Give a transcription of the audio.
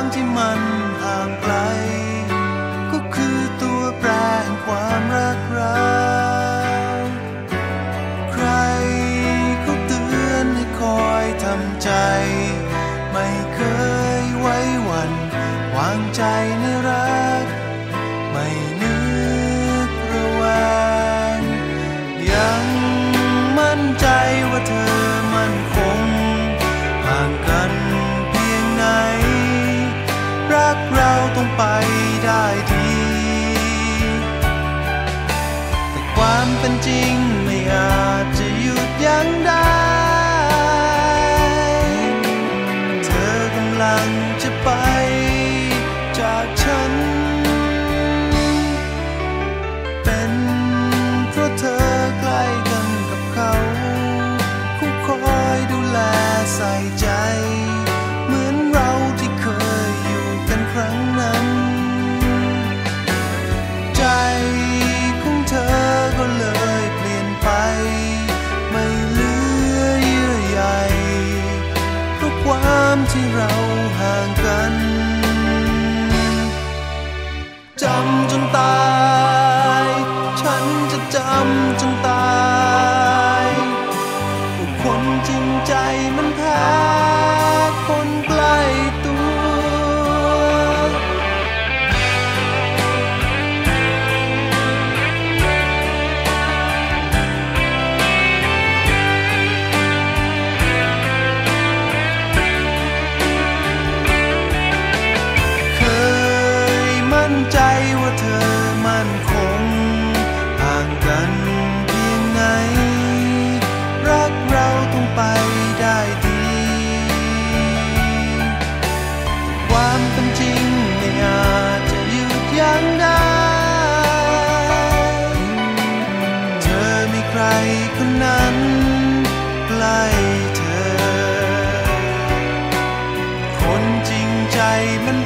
างที่มันห่างไกล ก็คือตัวแปรแห่งความรักเราใครเขาเตือนให้คอยทำใจ ไม่เคยไว้วัน วางใจในรัก ไม่นึกระแวงยังมั่นใจว่าเธอ จริงไม่อาจจะหยุดยั้งได้ เธอกำลังจะไป ที่เราห่างกันจำจนตาย ฉันจะจำจนตาย เธอมั่นคงห่ากันเพียไหน รักเราต้องไปได้ดี ความเป็นจริงไม่อาจจะหยุดยั้งได้ เธอมีใครคนนั้นใกล้เธอ คนจริงใจมัน